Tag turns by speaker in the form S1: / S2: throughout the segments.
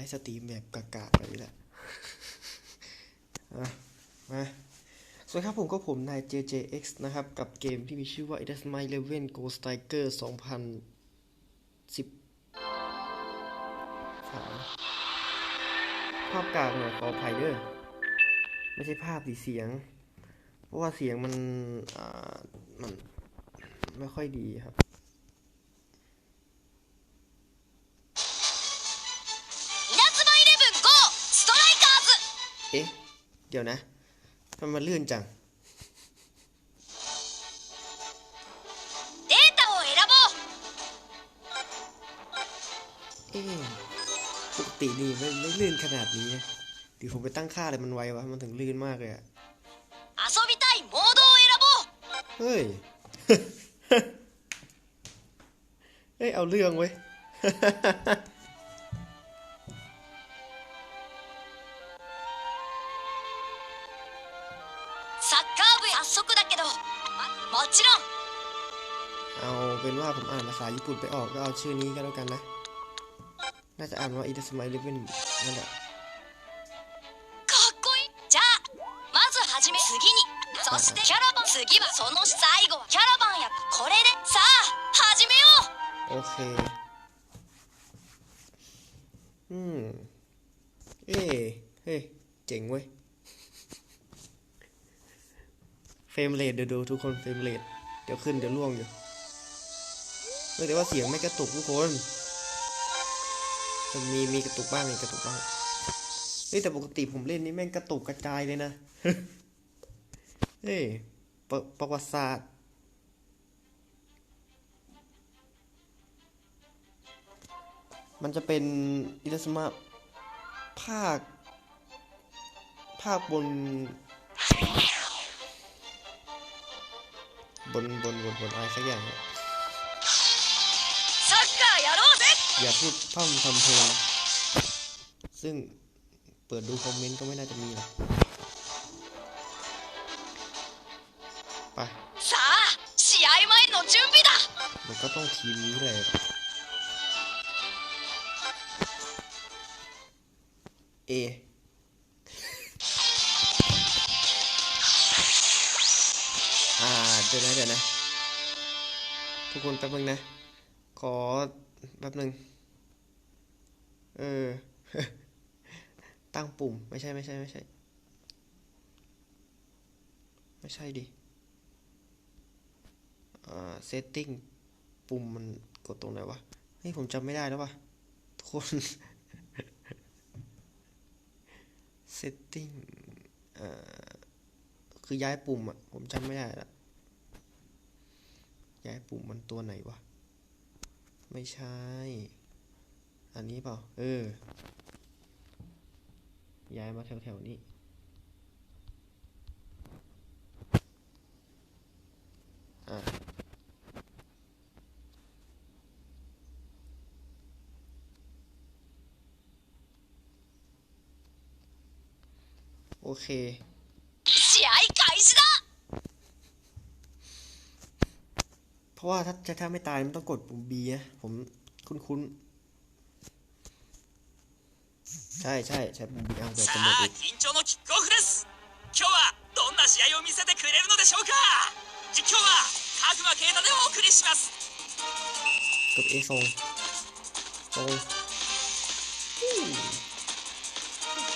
S1: ให้สตรีมแบบกากๆแบบนี้แหละอะมาสวัสดีครับผมก็ผมนาย JJX นะครับ กับเกมที่มีชื่อว่า It is my Eleven Go Striker 2010สามภาพกลางเนี่ยขออภัยเด้อไม่ใช่ภาพดิเสียง เพราะว่าเสียงมัน อ่า มัน ไม่ค่อยดีครับ เดี๋ยวนะทำไมลื่นจังเอ๊ะปกตินี่ไม่ไม่ลื่นขนาดนี้นะหรือผมไปตั้งค่าเลยมันไววะ มันถึงลื่นมากเลยอะเฮ้ย เฮ้ย เอาเรื่องเว้ยาผมอ่านภาษาญี่ปุ่นไปออกก็เอาชื่อนี้ก็แล้วกันนะ น่าจะอ่านว่า It is my living นั่นแหละ
S2: かっこいいじゃあまずはじめ次にそしてキャラバン次はその最後はキャラバンやこれでさあ始めよう
S1: โอเค อืม เอ้เฮ้ย เจ๋งเว้ย เฟรมเรทเดี๋ยวดูทุกคนเฟรมเรทเดี๋ยวขึ้นเดี๋ยวล่วงอยู่ เออแต่ว่าเสียงไม่กระตุกทุกคนมีมีกระตุกบ้างมีกระตุกบ้างเฮ้ยแต่ปกติผมเล่นนี่แม่งกระตุกกระจายเลยนะเฮ้ยประประวัติศาสตร์มันจะเป็นอิลสมาภาค ภาคบน บนบนบนบนอะไรสักอย่างเนี่ย อย่าพูดพร่ำทำเพลงซึ่งเปิดดูคอมเมนต์ก็ไม่น่าจะมีหรอกไป
S2: さあ試合前の準備だ
S1: มันก็ต้องทีมนี้เลยเอ อ่าเดี๋ยวนะเดี๋ยวนะ ทุกคนแป๊บนึงนะ ขอ แป๊บนึงเออ ตั้งปุ่ม ไม่ใช่ไม่ใช่ไม่ใช่ ไม่ใช่ดิอ่า setting ปุ่มมันกดตรงไหนวะเฮ้ยผมจำไม่ได้แล้ววะทุกคน setting อ่าคือย้ายปุ่มอะผมจำไม่ได้ละย้ายปุ่มมันตัวไหนวะ ไม่ใช่ อันนี้เปล่า เออ ย้ายมาแถวๆนี้ อ่าโอเค ราะว่าถ้าจะถ้าไม่ตายมันต้องกดปุ่ม B นะผมคุ้นๆ ใช่ใช่ใช้ปุ่ม B เอาแบบ
S3: さ
S1: จะหมด
S3: あ
S1: อีก
S3: 緊張のキックオフです今日はどんな試合を見せてくれるのでしょうか実況は角間啓太でお送りします
S1: กด A ทรงทรงอืม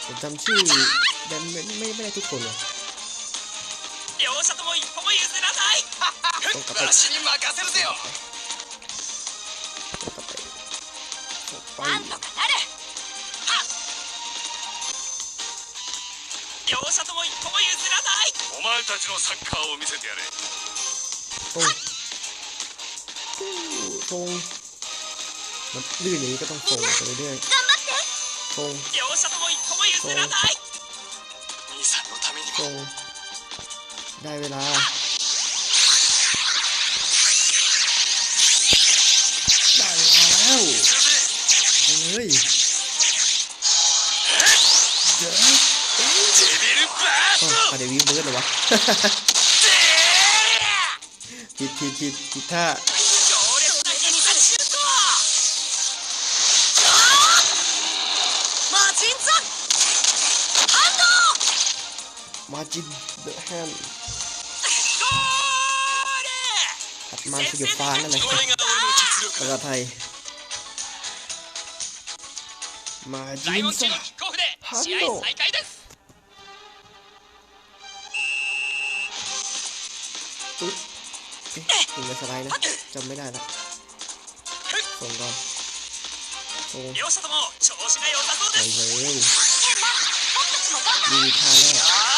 S1: ผมจำชื่อแบนไม่ไม่ไม่ได้ทุกคนเลย
S3: 両者とも一歩も譲らない。私に任せるぜよ。
S2: なんとかなる。
S3: 両者とも一歩も譲らない。
S4: お前たちのサッカーを見せてやれ。
S1: はン。まあ、ルーの言い方もそうだ
S2: 頑張って。
S3: 両者とも一歩も譲らない。
S4: 兄さんのために
S1: も。 ได้เวลา ได้เวลาแล้วไปเลยเดี๋ยวอะเดวีเบิร์ดเหรอวะผิดผิดผิดผิดท่ามาจิน เดอะแฮ
S3: ม
S1: ขับมันสยบฟ้านั่นแหละภาษาไทย มาจินซะ
S3: ฮัลโหล
S1: ปึ๊บถึงไปสไลด์นะจำไม่ได้ละส่งก่อนส่งไปเลยมีท่าแรก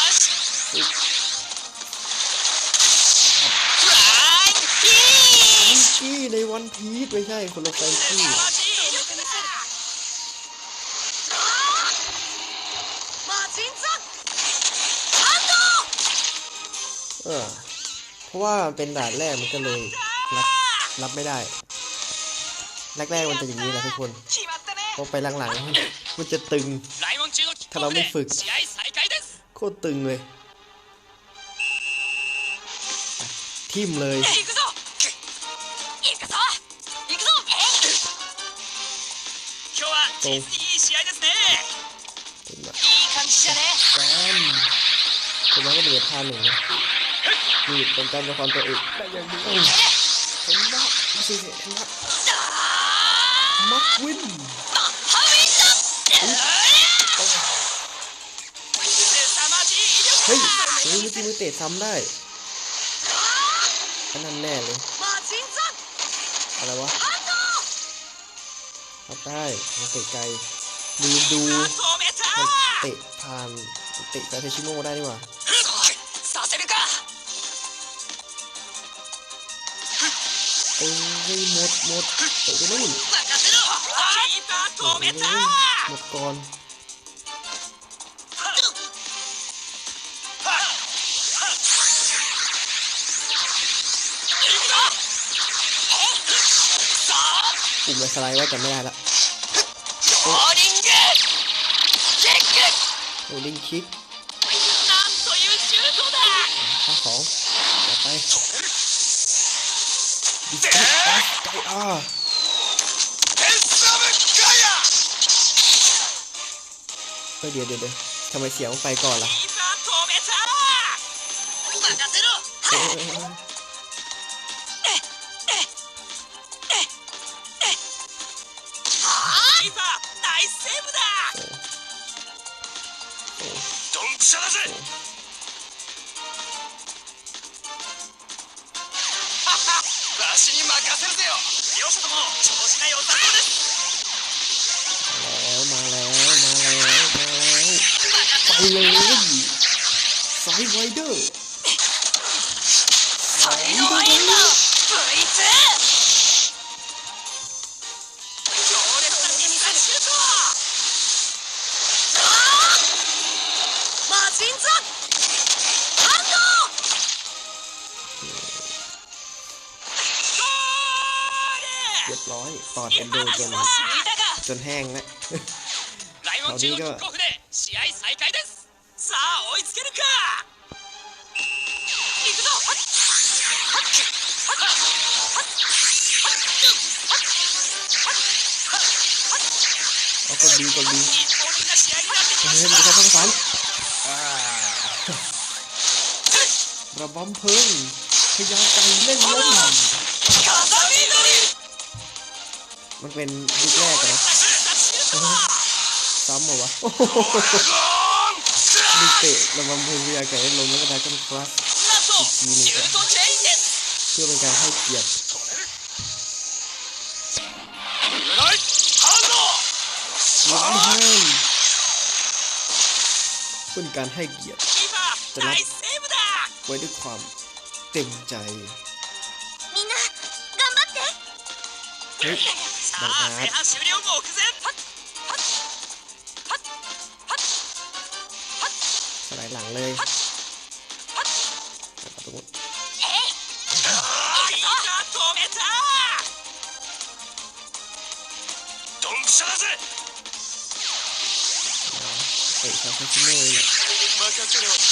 S1: กี้ในวันพีชไม่ใช่คนละแฟนกี้เออเพราะว่ามันเป็นด่านแรกมันก็เลยรับรับไม่ได้ แรกๆมันจะอย่างนี้แหละทุกคนพอไปหลังๆมันจะตึง
S3: ถ้าเรา
S1: ไม่ฝึก โคตรตึงเลย ทิ่มเลย
S3: โตผมว่าก็
S1: เบียดท่าหนึ่งนี่เป็นการละครตัวอกชนะสิเหตุชนะมักวินเฮ้ยเมือกี้มือเตะซ้ำได้ อันนั้นแน่เลย อะไรวะ
S2: เอา
S1: ได้มันเตะไกล
S3: ลืมดู
S1: มันเตะผ่านเตะซาเทชิโน่ได้ดีกว่าเอ้ยหมดหมดเตะไปนู่นหมดก่อน รือสไลด์ไว้าจะไม่ได้ละโอ้ลิงคิก
S3: โอ้ลิงคิก
S1: ข้าสองต่อไปดิจิตัสไก่อาเดี๋ยวเดี๋ยวเดี๋ยวทำไมเสียงไปก่อนล่ะ เลยสายไวเดอร์สายไวเดอร์
S2: เฮ้
S3: ยเจ๊
S1: เรียบร้อยตอดเกันดูจนจนแห้งแล้ว
S3: ตอนนี้ก็ 追いつけるか
S2: 行くぞ
S1: เอากดดีกดดี
S3: 一方的な試合になってき
S1: เฮ้
S3: ま
S1: ย
S3: し
S1: มันจะ
S3: た
S1: เข้าฝันระบำเพิงพญาไก่เล่นล้ม
S3: 風見鶏
S1: มันเป็นยุคแรกอะนะ
S3: シュート
S1: ซ้ำเหรอวะโอ้โหลูก เตะลงบำพึงวิทยาแก่ลงแล้วก็ได้ษกันคลา
S3: สอีกทีนึง
S1: เพื่อเป็นการให้เกียรติร้องห้เพื่อการให้เกียรติ
S3: จะรับ
S1: ไว้ด้วยความเต็มใจเฮ้ย
S3: บางอาจ
S1: สลายหลังเลยตรงนู้น
S4: เอก
S1: เขาขึ้นเลย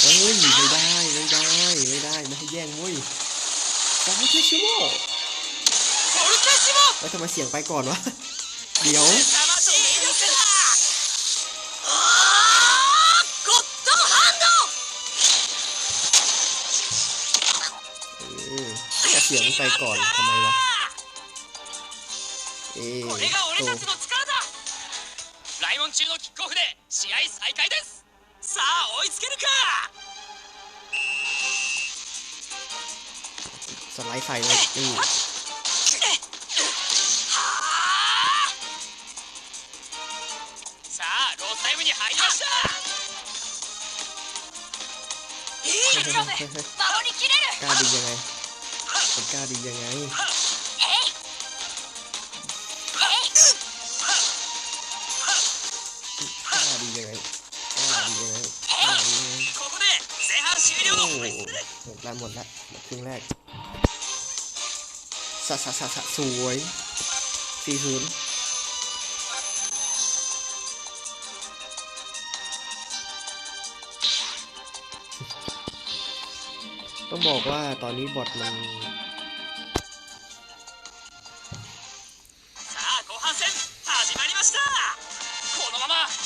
S1: เอ้ยไม่ได้ไม่ได้ไม่ได้ไม่ให้แย่งมุ้ยฟาเทชิโมแล้วทำไมเสียงไปก่อนวะ เดี๋ยว ไปก่อนทำไมวะ เอ๊ะ
S3: これが俺
S1: โต
S3: たちの力だ来門中のキックオフで試合再開ですさあ追いつけるか
S1: สไลด์ใส่เลยนี่
S3: はあさあロースタイムに入りました
S2: いいリズム守りきれる
S1: กล้าดียังไงผ มันกล้าดียังไงกล้าดียังไงกล้าดียังไงกล้าดียังไงโอ้โหหมดละหมดละหมดครึ่งแรกสะสะสะสะสวยสี่ศูนย์ต้องบอกว่าตอนนี้บอทมัน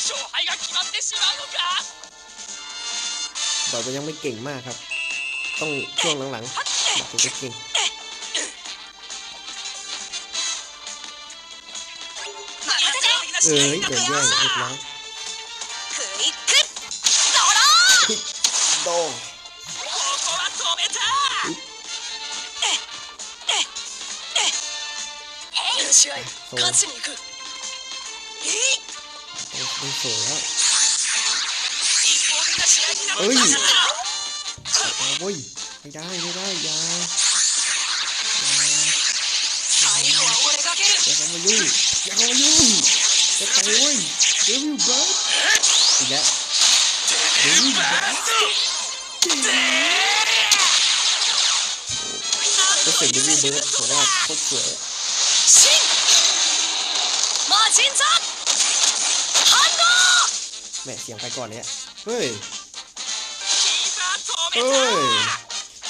S3: 勝敗が決まってしまうのか
S1: บอทมันยังไม่เก่งมากครับ ต้องช่วงหลังๆบอทถึงจะเก่ง เอ้ยเดี๋ยวแย่งเรียบร้อย
S2: クイックドロー
S1: โดง
S3: こ
S2: Không sổ đó. Ơi à, Ôi Mày
S1: đai mày đai Dạ Dạ không có vui Dạ không có vui Dạ tay ơi Give you back Thì đã Give you back Cái sự give you back Của nó là cốt cửa 真魔人座 แม่เสียงไปก่อนเนี่ยเฮ้ยเฮ้ย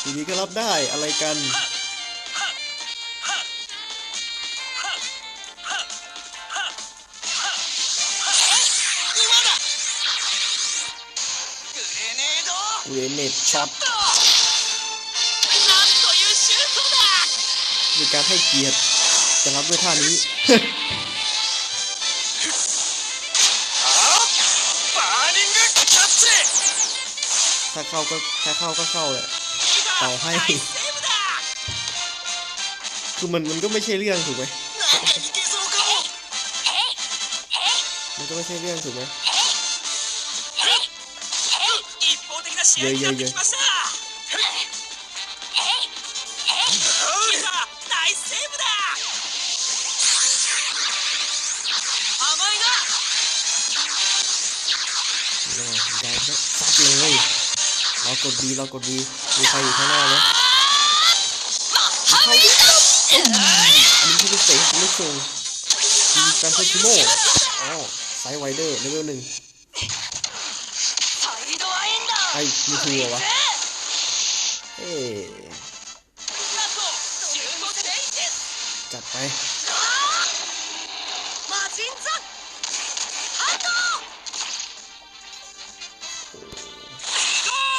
S1: ทีนี้ก็รับได้อะไรกันเวเนตช็อตมีการให้เกียรติจะรับด้วยท่านี้ เข้าก็แค่เข้าก็เข้าแหละเป่าให้ คือมันมันก็ไม่ใช่เรื่องถูกไหมมันก็ไม่ใช่เรื่องถูกไหม
S3: เย
S1: อะเยอะเยอะ กดดีเรากดดีมีใครอยู่ข้างหน้าไหม
S2: เขาะคร
S1: อันนี้คือเตะลูกสูงมีการเซอร์ชิโม่อ้าวไซไวเดอร์เลเวลหนึ่งไอ้ยูทูบวะเอ๊จัดไป
S2: มา
S1: จิ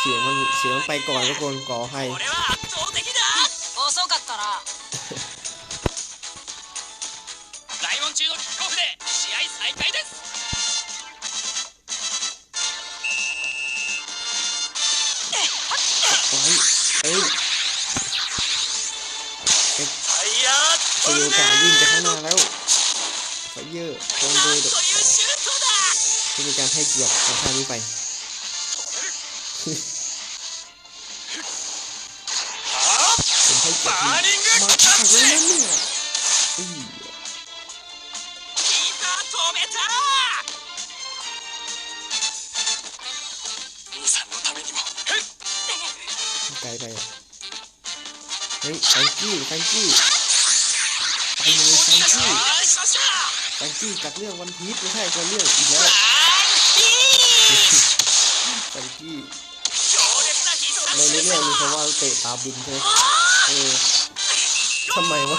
S1: สียงมันเสียงมันไปก่อนทุกคนขอให้เอ้ยเอ้ยโอกาสวิ่งไปข้างหน้าแล้วไฟเยอะโด
S3: น
S1: โดยเป็นการให้เกียรติขอทานนี้
S3: ไป 止めた
S4: 兄さんのためにもふっ
S1: ไกลไปอ่ะเฮ้ยแฟงกี้แฟงกี้ไปเลยแฟงกี้
S3: よししました
S1: แฟงกี้จากเรื่องวันพีชไม่ใช่คนเรื่องอีกแล้ว
S3: バーンキー
S1: แฟงกี้
S3: 強烈な必殺
S1: ใน
S3: シュ
S1: เรื่อง
S3: ー
S1: มี
S3: ト
S1: คำว่าเตะตาบินใช่ไหมเออทำไมวะ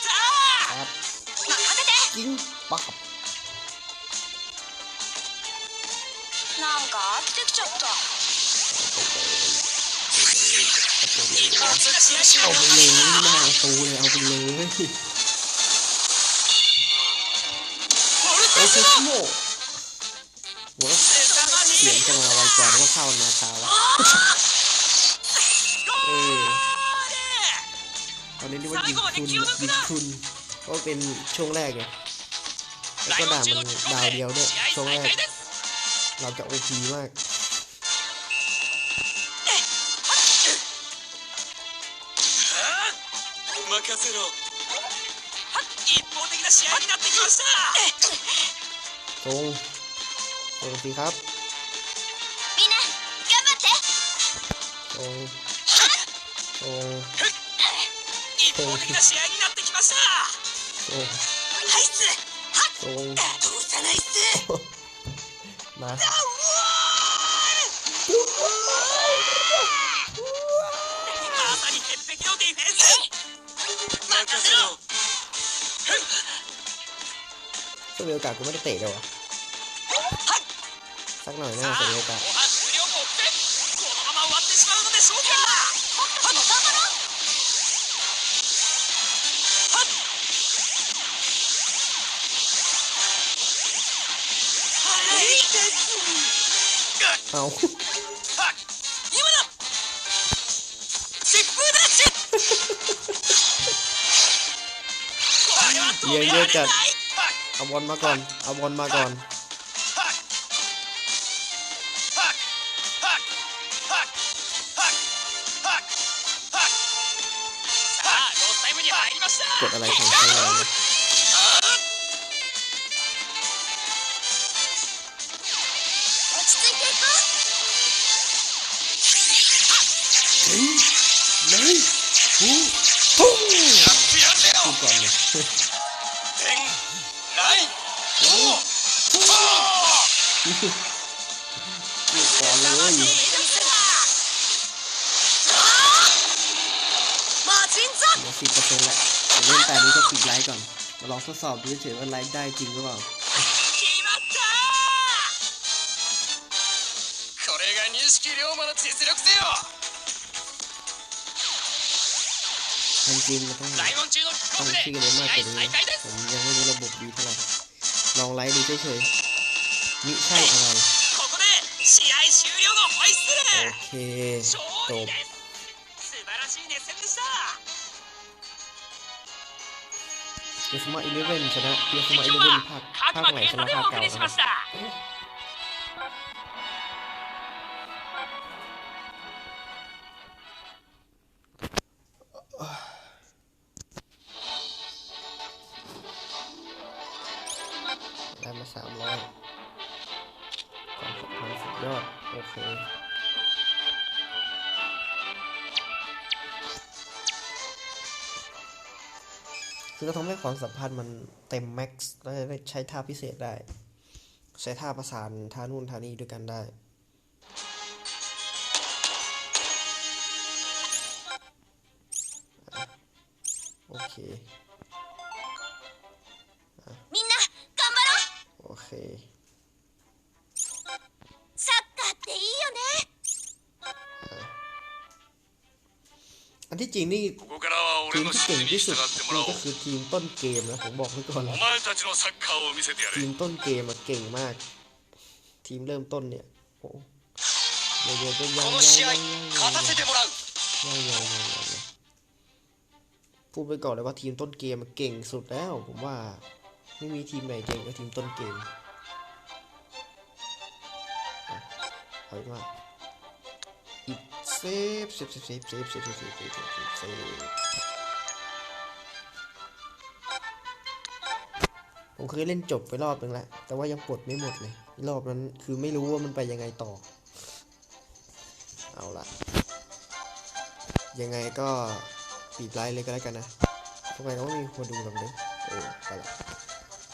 S1: ครับ
S2: 任せて
S1: ยิงปับ
S2: なんか飽きてきちゃった
S3: 一発が試合終
S1: เอา
S3: 了
S1: ไปเลยหน้าประตูเลยเอาไปเลย
S3: フォル
S1: โอ้
S3: テ
S1: โห
S3: ス
S1: โม่หัว
S3: 凄まじ
S1: เสียง
S3: い
S1: จะมาไวกว่านึกว่าเข้านาคาวะ เล่เรียกว่าหยิงคุณหยิงคุณก็เป็นช่วงแรกไงแล้วก็ด่ามันดาวเดียวด้วยช่วงแรก เราจะโอพีมากตรงตรงสิครับตรงตรง
S3: 一方的な試合になってきました
S1: ตรง
S2: はいっすはっ
S1: ตรง
S2: 通さないっす
S1: มา
S3: まさに鉄壁のディフェンス任せろ
S1: ช่วงมีโอกาสกูไม่ได้เตะเลยวะสักหน่อย
S3: さ
S1: น่า
S3: あ
S1: จะ
S3: 後
S1: มีโอกาส เอา
S3: เยอะเยอะจัด
S1: เอาบอลมาก่อน เอาบอลมาก่อน
S3: ทุ่งทุ่ง
S1: ก่อนเลยเองไห
S4: นทุ่ง
S1: ทุ่งก่อนเลยมาสิปร์เซ็นต์ละเล่นแต่นี้ก็ปิดไลค์ก่อนมาลองทดสอบดูเฉยว่าไลค์ได้จริงหรือเปล่า ทันจริงมันต้องต้องชื่นเลยมากกว่านี้ผมยังไม่รู้ระบบดีเท่าไหร่ลองไลฟ์ดูเฉยๆมิใช่อะไรโอเคจบเยสมาอีเลเว่นชนะเยสมาอีเลเว่นภาคภาคใหม่ชนะภาคเก่านะ คือเราทำให้ความสัมพันธ์มันเต็มแม็กซ์แล้วจะได้ใช้ท่าพิเศษได้ ใช้ท่าประสานท่านู่นท่านี้ด้วยกันได้ โอเค
S2: みんな頑張ろう
S1: โอเค
S2: サッカーっていいよね
S1: อันที่จริงนี่
S4: ここからは
S1: ทีมที่เก่งที่สุดนี่ก็คือทีมต้นเกมนะผมบอกไว้ก่อน
S4: เลย
S1: ทีมต้นเกมมันเก่งมาก ทีมเริ่มต้นเนี่ยโอ้ยเดี๋ยวเดี๋ยวยังยังยังยังยังพูดไปก่อนเลยว่าทีมต้นเกมมันเก่งสุดแล้ว ผมว่าไม่มีทีมไหนเก่งกว่าทีมต้นเกมเอาอีกว่าอีกเซฟเซฟเซฟเซฟเซฟเซฟเซฟเซฟเซฟ ผมเคยเล่นจบไปรอบนึงแล้ว แต่ว่ายังปลดไม่หมดเลย รอบนั้นคือไม่รู้ว่ามันไปยังไงต่อ เอาละยังไงก็ปิดไลฟ์เลยก็แล้วกันนะทำไมก็ไม่มีคนดูหรอกเด้อเออไปละ